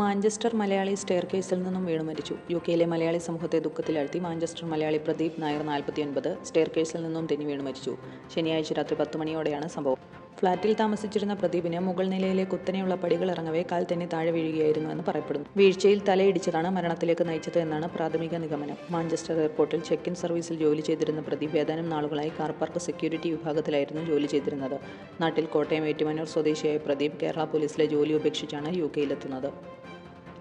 Manchester Malayali സ്റ്റെയർകേസിൽ നിന്നും വീണു മരിച്ചു. യു കെയിലെ മലയാളി സമൂഹത്തെ ദുഃഖത്തിലാഴ്ത്തി മാഞ്ചസ്റ്റർ മലയാളി പ്രദീപ് നായർ നാൽപ്പത്തിയൊൻപത് സ്റ്റെയർകേസിൽ നിന്നും തെന്നി വീണു മരിച്ചു. ശനിയാഴ്ച രാത്രി പത്ത് മണിയോടെയാണ് സംഭവം. ഫ്ളാറ്റിൽ താമസിച്ചിരുന്ന പ്രദീപിന് മുകൾ നിലയിലെ കുത്തനെയുള്ള പടികൾ ഇറങ്ങവേ കാൽ തന്നെ താഴെ വീഴുകയായിരുന്നു എന്ന് പറയപ്പെടുന്നു. വീഴ്ചയിൽ തലയിടിച്ചതാണ് മരണത്തിലേക്ക് നയിച്ചത് എന്നാണ് പ്രാഥമിക നിഗമനം. മാഞ്ചസ്റ്റർ എയർപോർട്ടിൽ ചെക്ക് ഇൻ സർവീസിൽ ജോലി ചെയ്തിരുന്ന പ്രദീപ് ഏതാനും നാളുകളായി കാർ പാർക്ക് സെക്യൂരിറ്റി വിഭാഗത്തിലായിരുന്നു ജോലി ചെയ്തിരുന്നത്. നാട്ടിൽ കോട്ടയം ഏറ്റുമാനൂർ സ്വദേശിയായ പ്രദീപ് കേരള പോലീസിലെ ജോലി ഉപേക്ഷിച്ചാണ് യു കെയിലെത്തുന്നത്.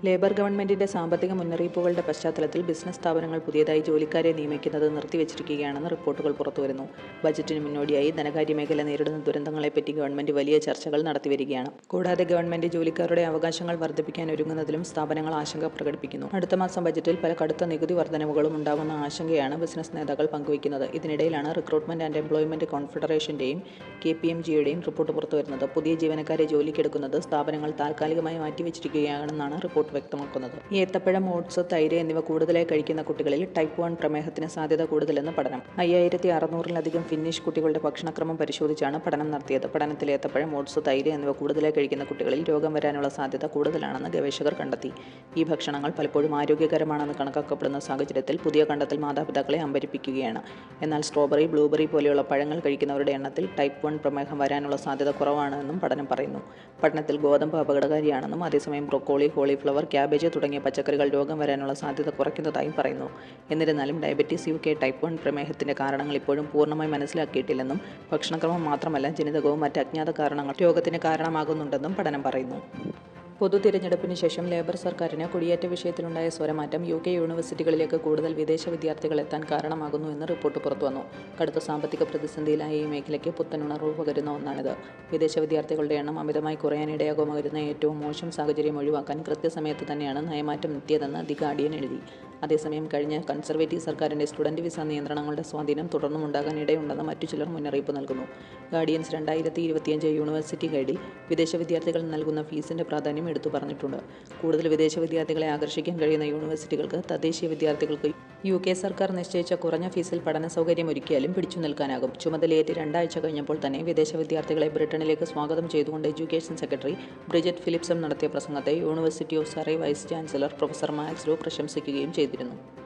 ലേബർ ഗവൺമെന്റിന്റെ സാമ്പത്തിക മുന്നറിയിപ്പുകളുടെ പശ്ചാത്തലത്തിൽ ബിസിനസ് സ്ഥാപനങ്ങൾ പുതിയതായി ജോലിക്കാരെ നിയമിക്കുന്നത് നിർത്തിവച്ചിരിക്കുകയാണെന്ന് റിപ്പോർട്ടുകൾ പുറത്തുവരുന്നു. ബജറ്റിന് മുന്നോടിയായി ധനകാര്യ മേഖല നേരിടുന്ന ദുരന്തങ്ങളെപ്പറ്റി ഗവൺമെന്റ് വലിയ ചർച്ചകൾ നടത്തിവരികയാണ്. കൂടാതെ ഗവൺമെന്റ് ജോലിക്കാരുടെ അവകാശങ്ങൾ വർദ്ധിപ്പിക്കാൻ ഒരുങ്ങുന്നതിലും സ്ഥാപനങ്ങൾ ആശങ്ക പ്രകടിപ്പിക്കുന്നു. അടുത്ത മാസം ബജറ്റിൽ പല കടുത്ത നികുതി വർധനവുകളും ഉണ്ടാകുന്ന ആശങ്കയാണ് ബിസിനസ് നേതാക്കൾ പങ്കുവയ്ക്കുന്നത്. ഇതിനിടയിലാണ് റിക്രൂട്ട്മെന്റ് ആൻഡ് എംപ്ലോയ്മെന്റ് കോൺഫെഡറേഷന്റെയും കെ പി എം ജിയുടെയും റിപ്പോർട്ട് പുറത്തുവരുന്നത്. പുതിയ ജീവനക്കാരെ ജോലിക്കെടുക്കുന്നത് സ്ഥാപനങ്ങൾ താൽക്കാലികമായി മാറ്റിവെച്ചിരിക്കുകയാണെന്നാണ് റിപ്പോർട്ട് വ്യക്തമാക്കുന്നത്. ഏത്തപ്പഴം ഓട്സ് തൈര് എന്നിവ കൂടുതലായി കഴിക്കുന്ന കുട്ടികളിൽ ടൈപ്പ് വൺ പ്രമേഹത്തിന് സാധ്യത കൂടുതലെന്ന് പഠനം. അയ്യായിരത്തി അറുന്നൂറിലധികം ഫിന്നിഷ് കുട്ടികളുടെ ഭക്ഷണക്രമം പരിശോധിച്ചാണ് പഠനം നടത്തിയത്. പഠനത്തിൽ ഏത്തപ്പഴം ഓട്സ് തൈര് എന്നിവ കൂടുതലായി കഴിക്കുന്ന കുട്ടികളിൽ രോഗം വരാനുള്ള സാധ്യത കൂടുതലാണെന്ന് ഗവേഷകർ കണ്ടെത്തി. ഈ ഭക്ഷണങ്ങൾ പലപ്പോഴും ആരോഗ്യകരമാണെന്ന് കണക്കാക്കപ്പെടുന്ന സാഹചര്യത്തിൽ പുതിയ കണ്ടെത്തൽ മാതാപിതാക്കളെ അമ്പരിപ്പിക്കുകയാണ്. എന്നാൽ സ്ട്രോബെറി ബ്ലൂബെറി പോലെയുള്ള പഴങ്ങൾ കഴിക്കുന്നവരുടെ എണ്ണത്തിൽ ടൈപ്പ് വൺ പ്രമേഹം വരാനുള്ള സാധ്യത കുറവാണെന്നും പഠനം പറയുന്നു. പഠനത്തിൽ ഗോതമ്പ് അപകടകാരിയാണെന്നും അതേസമയം ബ്രൊക്കോളി കോളിഫ്ലവർ ക്യാബേജ് തുടങ്ങിയ പച്ചക്കറികൾ രോഗം വരാനുള്ള സാധ്യത കുറയ്ക്കുന്നതായും പറയുന്നു. എന്നിരുന്നാലും diabetes U K type one പ്രമേഹത്തിന്റെ കാരണങ്ങൾ ഇപ്പോഴും പൂർണമായി മനസ്സിലാക്കിയിട്ടില്ലെന്നും ഭക്ഷണക്രമം മാത്രമല്ല ജനിതകവും മറ്റ് അജ്ഞാത കാരണങ്ങൾ രോഗത്തിന് കാരണമാകുന്നുണ്ടെന്നും പഠനം പറയുന്നു. പൊതു തിരഞ്ഞെടുപ്പിന് ശേഷം ലേബർ സർക്കാരിന് കുടിയേറ്റ വിഷയത്തിലുണ്ടായ സ്വരമാറ്റം യു കെ യൂണിവേഴ്സിറ്റികളിലേക്ക് കൂടുതൽ വിദേശ വിദ്യാർത്ഥികൾ എത്താൻ കാരണമാകുന്നു എന്ന് റിപ്പോർട്ട് പുറത്തുവന്നു കടുത്ത സാമ്പത്തിക പ്രതിസന്ധിയിലായ ഈ മേഖലയ്ക്ക് പുത്തൻ ഉണർവ് പകരുന്ന ഒന്നാണിത്. വിദേശ വിദ്യാർത്ഥികളുടെ എണ്ണം അമിതമായി കുറയാനിടയാകുമായിരുന്ന ഏറ്റവും മോശം സാഹചര്യം ഒഴിവാക്കാൻ കൃത്യസമയത്ത് തന്നെയാണ് നയമാറ്റം എത്തിയതെന്ന് ദി ഗാർഡിയൻ എഴുതി. അതേസമയം കഴിഞ്ഞ കൺസർവേറ്റീവ് സർക്കാരിന്റെ സ്റ്റുഡന്റ് വിസ നിയന്ത്രണങ്ങളുടെ സ്വാധീനം തുടർന്നും ഉണ്ടാകാൻ ഇടയുണ്ടെന്ന് മറ്റു ചിലർ മുന്നറിയിപ്പ് നൽകുന്നു. ഗാർഡിയൻസ് രണ്ടായിരത്തി ഇരുപത്തിയഞ്ച് യൂണിവേഴ്സിറ്റി ഗൈഡിൽ വിദേശ വിദ്യാർത്ഥികൾ നൽകുന്ന ഫീസിന്റെ പ്രാധാന്യം എടുത്തു പറഞ്ഞിട്ടുണ്ട് കൂടുതൽ വിദേശ വിദ്യാർത്ഥികളെ ആകർഷിക്കാൻ കഴിയുന്ന യൂണിവേഴ്സിറ്റികൾക്ക് തദ്ദേശീയ വിദ്യാർത്ഥികൾക്ക് യു കെ സർക്കാർ നിശ്ചയിച്ച കുറഞ്ഞ ഫീസിൽ പഠന സൗകര്യം ഒരുക്കിയാലും പിടിച്ചു നിൽക്കാനാകും. ചുമതലയേറ്റ് രണ്ടാഴ്ച കഴിഞ്ഞപ്പോൾ തന്നെ വിദേശ വിദ്യാർത്ഥികളെ ബ്രിട്ടനിലേക്ക് സ്വാഗതം ചെയ്തുകൊണ്ട് എഡ്യൂക്കേഷൻ സെക്രട്ടറി ബ്രിജറ്റ് ഫിലിപ്സം നടത്തിയ പ്രസംഗത്തെ university of Surrey vice chancellor professor Max raw പ്രശംസിക്കുകയും ചെയ്തിരുന്നു.